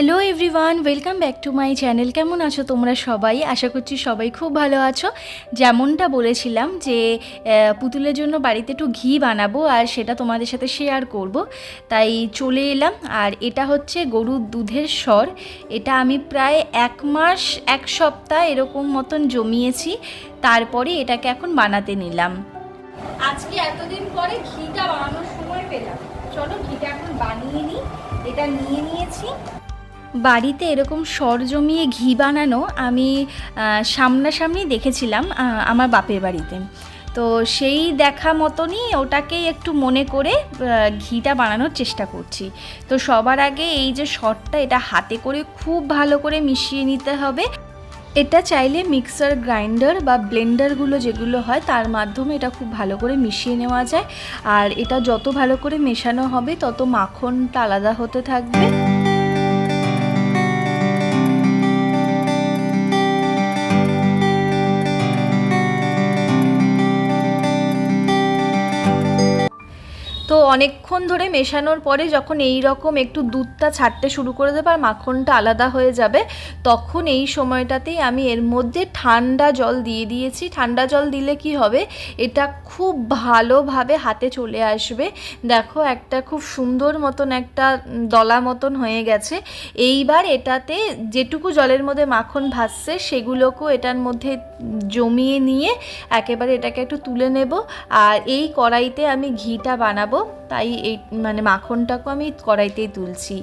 Hello everyone welcome back to my channel কেমন আছো তোমরা সবাই? আশা করছি সবাই খুব ভালো আছো। যেমনটা বলেছিলাম যে পুতুলের জন্য বাড়িতে একটু ঘি বানাবো আর সেটা তোমাদের সাথে শেয়ার করব। তাই চলে এলাম। আর এটা হচ্ছে গরুর দুধের স্বর। এটা আমি প্রায় এক মাস, এক সপ্তাহ এরকম মতন জমিয়েছি। তারপরে এটাকে এখন বানাতে নিলাম। আজকে এতদিন পরে ঘিটা বানানোর সময় পেলাম। চলো ঘিটা এখন বানিয়ে নিই। এটা নিয়ে নিয়েছি। বাড়িতে এরকম সর জমিয়ে ঘি বানানো আমি সামনাসামনি দেখেছিলাম আমার বাপের বাড়িতে। তো সেই দেখা মতনই ওটাকেই একটু মনে করে ঘিটা বানানোর চেষ্টা করছি। তো সবার আগে এই যে সরটা এটা হাতে করে খুব ভালো করে মিশিয়ে নিতে হবে। এটা চাইলে মিক্সার গ্রাইন্ডার বা ব্লেন্ডারগুলো যেগুলো হয়, তার মাধ্যমে এটা খুব ভালো করে মিশিয়ে নেওয়া যায়। আর এটা যত ভালো করে মেশানো হবে, তত মাখনটা আলাদা হতে থাকবে। অনেকক্ষণ ধরে মেশানোর পরে যখন এই রকম একটু দুধটা ছাড়তে শুরু করে দেবে আর মাখনটা আলাদা হয়ে যাবে, তখন এই সময়টাতেই আমি এর মধ্যে ঠান্ডা জল দিয়ে দিয়েছি। ঠান্ডা জল দিলে কি হবে? এটা খুব ভালোভাবে হাতে চলে আসবে। দেখো একটা খুব সুন্দর মতন একটা দলা মতন হয়ে গেছে। এইবার এটাতে যেটুকু জলের মধ্যে মাখন ভাসছে, সেগুলোকেও এটার মধ্যে জমিয়ে নিয়ে একেবারে এটাকে একটু তুলে নেব। আর এই কড়াইতে আমি ঘিটা বানাবো। তাই এই মানে মাখনটাকেও আমি কড়াইতেই তুলছি।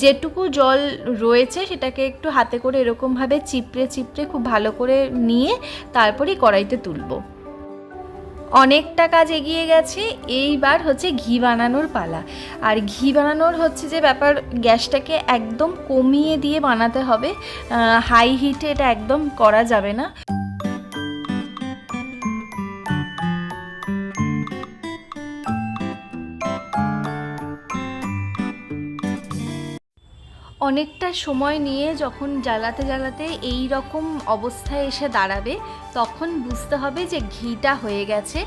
যেটুকু জল রয়েছে সেটাকে একটু হাতে করে এরকমভাবে চিপড়ে চিপড়ে খুব ভালো করে নিয়ে তারপরে কড়াইতে তুলবো। অনেকটা কাজ এগিয়ে গেছে, এইবার হচ্ছে ঘি বানানোর পালা। আর ঘি বানানোর হচ্ছে যে ব্যাপার, গ্যাসটাকে একদম কমিয়ে দিয়ে বানাতে হবে। হাই হিটে এটা একদম করা যাবে না। অনেকটা সময় নিয়ে যখন জ্বালাতে জ্বালাতে এই রকম অবস্থায় এসে দাঁড়াবে, তখন বুঝতে হবে যে ঘিটা হয়ে গেছে।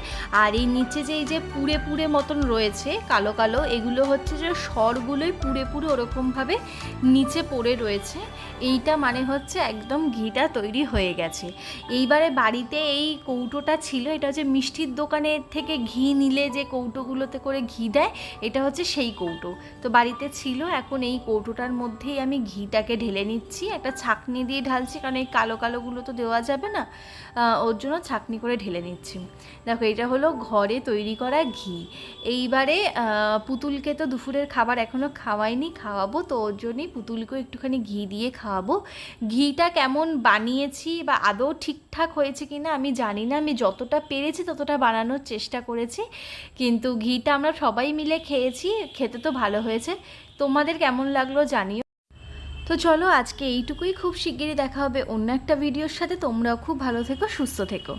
আর এই নিচে যে এই যে পুড়ে পুড়ে মতন রয়েছে, কালো কালো, এগুলো হচ্ছে যে স্বরগুলোই পুড়ে পুড়ে ওরকমভাবে নিচে পড়ে রয়েছে। এইটা মানে হচ্ছে একদম ঘিটা তৈরি হয়ে গেছে। এইবারে বাড়িতে এই কৌটোটা ছিল, এটা হচ্ছে মিষ্টির দোকানের থেকে ঘি নিলে যে কৌটোগুলোতে করে ঘি দেয়, এটা হচ্ছে সেই কৌটো। তো বাড়িতে ছিল, এখন এই কৌটোটার মধ্যেই আমি ঘিটাকে ঢেলে নিচ্ছি, একটা ছাকনি দিয়ে ঢালছি, কারণ এই কালো কালোগুলো তো দেওয়া যাবে না ওর জন্য ছাকনি করে ঢেলে নিচ্ছি। দেখো, এটা হলো ঘরে তৈরি করা ঘি। এইবারে পুতুলকে তো দুপুরের খাবার এখনও খাওয়াইনি, খাওয়াবো তো ওর জন্যই পুতুলকেও একটুখানি ঘি দিয়ে খাওয়াবো। ঘিটা কেমন বানিয়েছি বা আদৌ ঠিকঠাক হয়েছে কি না আমি জানি না, আমি যতটা পেরেছি ততটা বানানোর চেষ্টা করেছি, কিন্তু ঘিটা আমরা সবাই মিলে খেয়েছি, খেতে তো ভালো হয়েছে। তোমাদের কেমন লাগল জানিও। তো চলো আজকে এইটুকুই। খুব শিগগিরই দেখা হবে অন্য একটা ভিডিওর সাথে। তোমরাও খুব ভালো থেকো, সুস্থ থেকো।